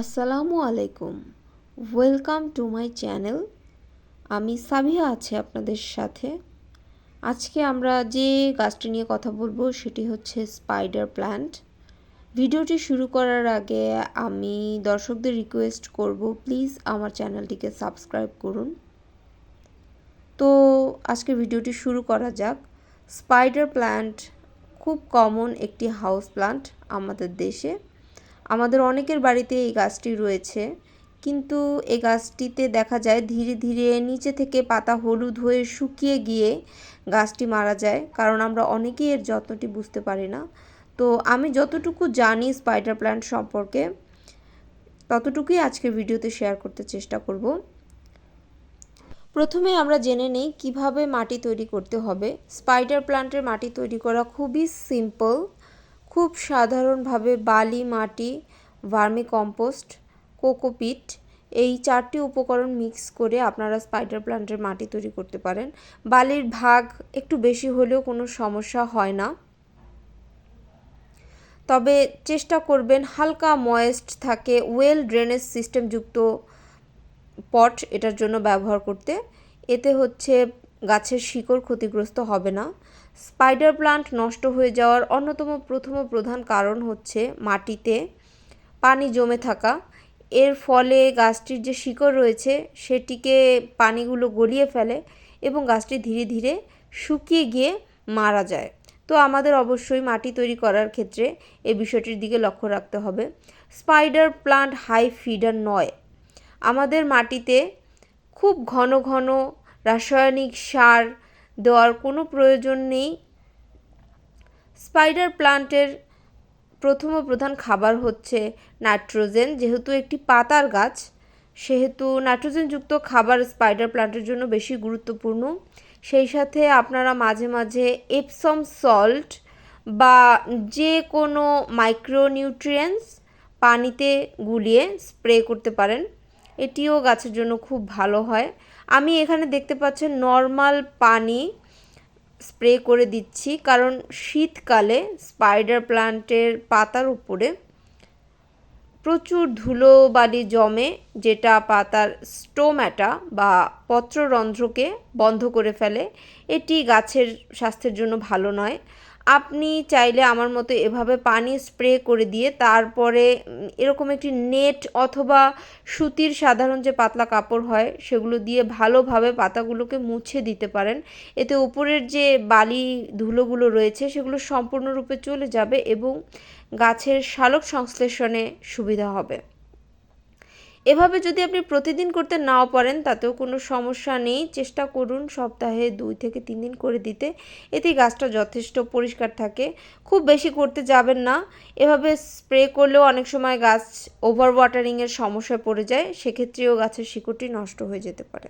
আসসালামু আলাইকুম। Welcome to my channel আমি সাবিহা আছি আপনাদের সাথে। আজকে আমরা যে গাছটি নিয়ে কথা বলব সেটি হচ্ছে স্পাইডার প্ল্যান্ট ভিডিওটি শুরু করার আগে আমি দর্শকদের রিকোয়েস্ট করব প্লিজ আমার চ্যানেলটিকে সাবস্ক্রাইব করুন। তো আজকে ভিডিওটি শুরু করা যাক। স্পাইডার প্ল্যান্ট খুব কমন একটি হাউস প্লান্ট আমাদের দেশে। আমাদের অনেকের বাড়িতে এই গাছটি রয়েছে। কিন্তু এই গাছটিতে দেখা যায় ধীরে ধীরে নিচে থেকে পাতা হলুদ হয়ে শুকিয়ে গিয়ে গাছটি মারা যায়। কারণ আমরা অনেকেই এর যত্নটি বুঝতে পারি না। তো আমি যতটুকু জানি স্পাইডার প্ল্যান্ট সম্পর্কে, ততটুকুই আজকের ভিডিওতে শেয়ার করতে চেষ্টা করব। প্রথমে আমরা জেনে নিই কীভাবে মাটি তৈরি করতে হবে। স্পাইডার প্ল্যান্টের মাটি তৈরি করা খুবই সিম্পল খুব সাধারণভাবে বালি, মাটি, ভার্মি কম্পোস্ট কোকোপিট এই চারটি উপকরণ মিক্স করে আপনারা স্পাইডার প্ল্যান্টের মাটি তৈরি করতে পারেন। বালির ভাগ একটু বেশি হলেও কোনো সমস্যা হয় না। তবে চেষ্টা করবেন হালকা ময়েস্ট থাকে ওয়েল ড্রেনেজ সিস্টেমযুক্ত পট এটার জন্য ব্যবহার করতে। এতে হচ্ছে গাছের শিকড় ক্ষতিগ্রস্ত হবে না। স্পাইডার প্লান্ট নষ্ট হয়ে যাওয়ার অন্যতম প্রথম প্রধান কারণ হচ্ছে মাটিতে পানি জমে থাকা। এর ফলে গাছটির যে শিকড় রয়েছে, সেটিকে পানিগুলো গলিয়ে ফেলে এবং গাছটি ধীরে ধীরে শুকিয়ে গিয়ে মারা যায়। তো আমাদের অবশ্যই মাটি তৈরি করার ক্ষেত্রে এই বিষয়টির দিকে লক্ষ্য রাখতে হবে। স্পাইডার প্লান্ট হাই ফিডার নয়। আমাদের মাটিতে খুব ঘন ঘন রাসায়নিক সার দেওয়ার কোনো প্রয়োজন নেই। স্পাইডার প্লান্টের প্রথম প্রধান খাবার হচ্ছে নাইট্রোজেন। যেহেতু একটি পাতার গাছ, সেহেতু নাইট্রোজেনযুক্ত খাবার স্পাইডার প্লান্টের জন্য বেশি গুরুত্বপূর্ণ। সেই সাথে আপনারা মাঝে মাঝে এপসম সল্ট বা যে কোনো মাইক্রোনিউট্রিয়েন্টস পানিতে গুলিয়ে স্প্রে করতে পারেন। এটিও গাছের জন্য খুব ভালো হয়। আমি এখানে দেখতে পাচ্ছেন নর্মাল পানি স্প্রে করে দিচ্ছি, কারণ শীতকালে স্পাইডার প্লান্টের পাতার উপরে প্রচুর ধুলো বালি জমে, যেটা পাতার স্টোম্যাটা বা পত্ররন্ধ্রকে বন্ধ করে ফেলে। এটি গাছের স্বাস্থ্যের জন্য ভালো নয়। আপনি চাইলে আমার মতো এভাবে পানি স্প্রে করে দিয়ে তারপরে এরকম একটি নেট অথবা সুতির সাধারণ যে পাতলা কাপড় হয়, সেগুলো দিয়ে ভালোভাবে পাতাগুলোকে মুছে দিতে পারেন। এতে উপরের যে বালি ধুলোগুলো রয়েছে, সেগুলো সম্পূর্ণরূপে চলে যাবে এবং গাছের শালক সংশ্লেষণে সুবিধা হবে। এভাবে যদি আপনি প্রতিদিন করতে নাও পারেন, তাতেও কোনো সমস্যা নেই। চেষ্টা করুন সপ্তাহে দুই থেকে তিন দিন করে দিতে। এতে গাছটা যথেষ্ট পরিষ্কার থাকে। খুব বেশি করতে যাবেন না। এভাবে স্প্রে করলেও অনেক সময় গাছ ওভার ওয়াটারিংয়ের সমস্যায় পড়ে যায়। সেক্ষেত্রেও গাছের শিকড়টি নষ্ট হয়ে যেতে পারে।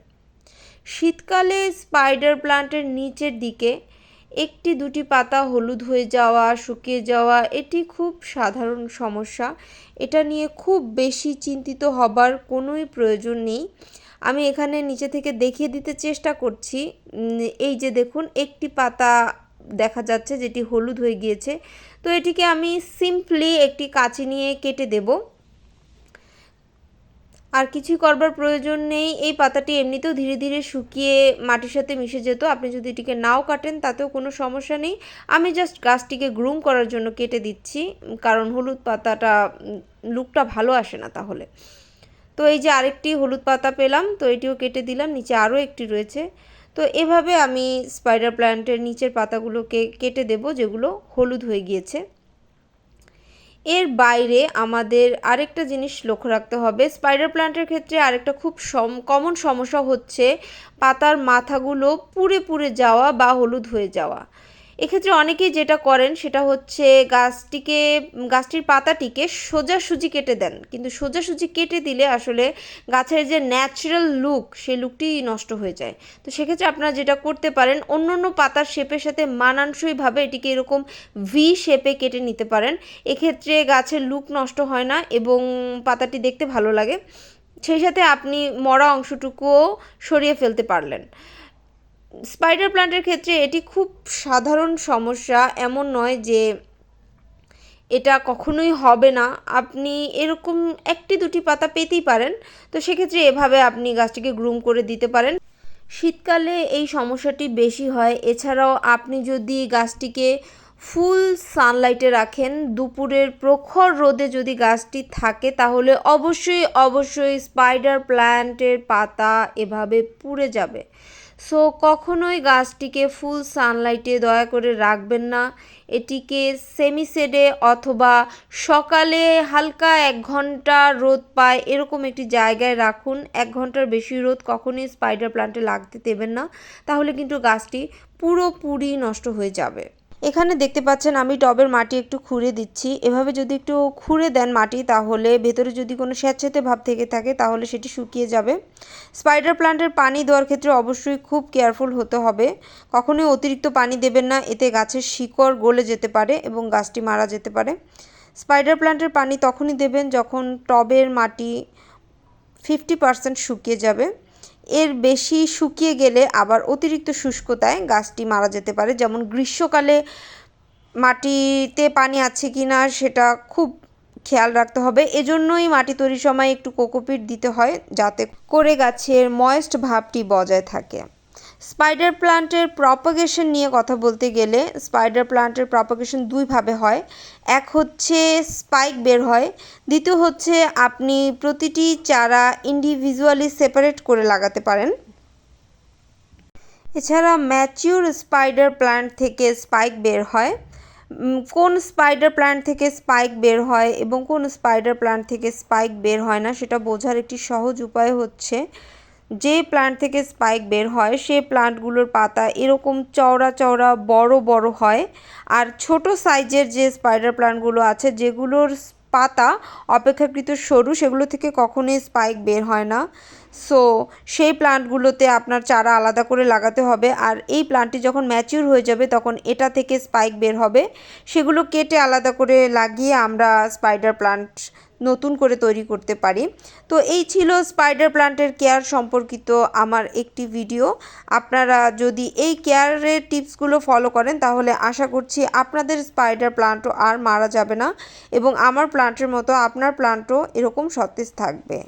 শীতকালে স্পাইডার প্লান্টের নিচের দিকে একটি দুটি পাতা হলুদ হয়ে যাওয়া, শুকিয়ে যাওয়া, এটি খুব সাধারণ সমস্যা। এটা নিয়ে খুব বেশি চিন্তিত হবার কোনোই প্রয়োজন নেই। আমি এখানে নিচে থেকে দেখিয়ে দিতে চেষ্টা করছি। এই যে দেখুন, একটি পাতা দেখা যাচ্ছে যেটি হলুদ হয়ে গিয়েছে। তো এটিকে আমি সিম্পলি একটি কাঁচি নিয়ে কেটে দেবো। আর কিছুই করবার প্রয়োজন নেই। এই পাতাটি এমনিতেও ধীরে ধীরে শুকিয়ে মাটির সাথে মিশে যেত। আপনি যদি এটিকে নাও কাটেন, তাতেও কোনো সমস্যা নেই। আমি জাস্ট গাছটিকে গ্রুম করার জন্য কেটে দিচ্ছি, কারণ হলুদ পাতাটা লুকটা ভালো আসে না তাহলে। তো এই যে আরেকটি হলুদ পাতা পেলাম, তো এটিও কেটে দিলাম, নিচে আরও একটি রয়েছে। তো এভাবে আমি স্পাইডার প্ল্যান্টের নিচের পাতাগুলোকে কেটে দেব, যেগুলো হলুদ হয়ে গিয়েছে। এর বাইরে আমাদের আরেকটা জিনিস লক্ষ্য রাখতে হবে। স্পাইডার প্ল্যান্টের ক্ষেত্রে আরেকটা খুব সম কমন সমস্যা হচ্ছে পাতার মাথাগুলো পুড়ে পুড়ে যাওয়া বা হলুদ হয়ে যাওয়া। এক্ষেত্রে অনেকেই যেটা করেন সেটা হচ্ছে গাছটিকে, গাছটির পাতাটিকে সোজাসুজি কেটে দেন। কিন্তু সোজাসুজি কেটে দিলে আসলে গাছের যে ন্যাচারাল লুক সেই লুকটি নষ্ট হয়ে যায়। তো সেক্ষেত্রে আপনারা যেটা করতে পারেন অন্য অন্য পাতার শেপের সাথে মানানসইভাবে এটিকে এরকম ভি শেপে কেটে নিতে পারেন। এক্ষেত্রে গাছের লুক নষ্ট হয় না এবং পাতাটি দেখতে ভালো লাগে। সেই সাথে আপনি মরা অংশটুকুও সরিয়ে ফেলতে পারলেন। স্পাইডার প্লান্টের ক্ষেত্রে এটি খুব সাধারণ সমস্যা। এমন নয় যে এটা কখনোই হবে না। আপনি এরকম একটি দুটি পাতা পেতেই পারেন। তো সেক্ষেত্রে এভাবে আপনি গাছটিকে গ্রুম করে দিতে পারেন। শীতকালে এই সমস্যাটি বেশি হয়। এছাড়াও আপনি যদি গাছটিকে ফুল সানলাইটে রাখেন, দুপুরের প্রখর রোদে যদি গাছটি থাকে, তাহলে অবশ্যই অবশ্যই স্পাইডার প্ল্যান্টের পাতা এভাবে পুড়ে যাবে। সো কখনোই গাছটিকে ফুল সানলাইটে দয়া করে রাখবেন না। এটিকে সেমি শেডে অথবা সকালে হালকা এক ঘণ্টা রোদ পায় এরকম একটি জায়গায় রাখুন। এক ঘণ্টার বেশি রোদ কখনোই স্পাইডার প্লান্টে লাগতে দেবেন না। তাহলে কিন্তু গাছটি পুরোপুরি নষ্ট হয়ে যাবে। এখানে দেখতে পাচ্ছেন আমি টবের মাটি একটু খুঁড়ে দিচ্ছি। এভাবে যদি একটু খুঁড়ে দেন মাটি, তাহলে ভেতরে যদি কোনো স্যাঁতস্যাঁতে ভাব থেকে থাকে, তাহলে সেটি শুকিয়ে যাবে। স্পাইডার প্লান্টের পানি দেওয়ার ক্ষেত্রে অবশ্যই খুব কেয়ারফুল হতে হবে। কখনোই অতিরিক্ত পানি দেবেন না, এতে গাছের শিকড় গলে যেতে পারে এবং গাছটি মারা যেতে পারে। স্পাইডার প্লান্টের পানি তখনই দেবেন যখন টবের মাটি ফিফটি পার্সেন্ট শুকিয়ে যাবে। এর বেশি শুকিয়ে গেলে আবার অতিরিক্ত শুষ্কতায় গাছটি মারা যেতে পারে। যেমন গ্রীষ্মকালে মাটিতে পানি আছে কি না সেটা খুব খেয়াল রাখতে হবে। এজন্যই মাটি তৈরির সময় একটু কোকোপিট দিতে হয় যাতে করে গাছের ময়েস্ট ভাবটি বজায় থাকে। স্পাইডার প্লান্টের প্রপাগেশন নিয়ে কথা বলতে গেলে স্পাইডার প্লান্টের প্রপাগেশন দুইভাবে হয়। এক হচ্ছে স্পাইক বের হয়, দ্বিতীয় হচ্ছে আপনি প্রতিটি চারা ইন্ডিভিজুয়ালি সেপারেট করে লাগাতে পারেন। এছাড়া ম্যাচিউর স্পাইডার প্ল্যান্ট থেকে স্পাইক বের হয়। কোন স্পাইডার প্ল্যান্ট থেকে স্পাইক বের হয় এবং কোন স্পাইডার প্ল্যান্ট থেকে স্পাইক বের হয় না, সেটা বোঝার একটি সহজ উপায় হচ্ছে যে প্লান্ট থেকে স্পাইক বের হয়, সে প্লান্টগুলোর পাতা এরকম চওড়া চওড়া, বড় বড় হয়। আর ছোট সাইজের যে স্পাইডার প্লান্টগুলো আছে, যেগুলোর পাতা অপেক্ষাকৃত সরু, সেগুলো থেকে কখনোই স্পাইক বের হয় না। সো সেই প্লান্টগুলোতে আপনার চারা আলাদা করে লাগাতে হবে। আর এই প্লান্টটি যখন ম্যাচিউর হয়ে যাবে, তখন এটা থেকে স্পাইক বের হবে। সেগুলো কেটে আলাদা করে লাগিয়ে আমরা স্পাইডার প্লান্ট নতুন করে তৈরি করতে পারি। তো এই ছিল স্পাইডার প্লান্টের কেয়ার সম্পর্কিত আমার একটি ভিডিও আপনারা যদি এই কেয়ারের টিপসগুলো ফলো করেন, তাহলে আশা করছি আপনাদের স্পাইডার প্লান্টও আর মারা যাবে না এবং আমার প্লান্টের মতো আপনার প্লান্টও এরকম সতেজ থাকবে।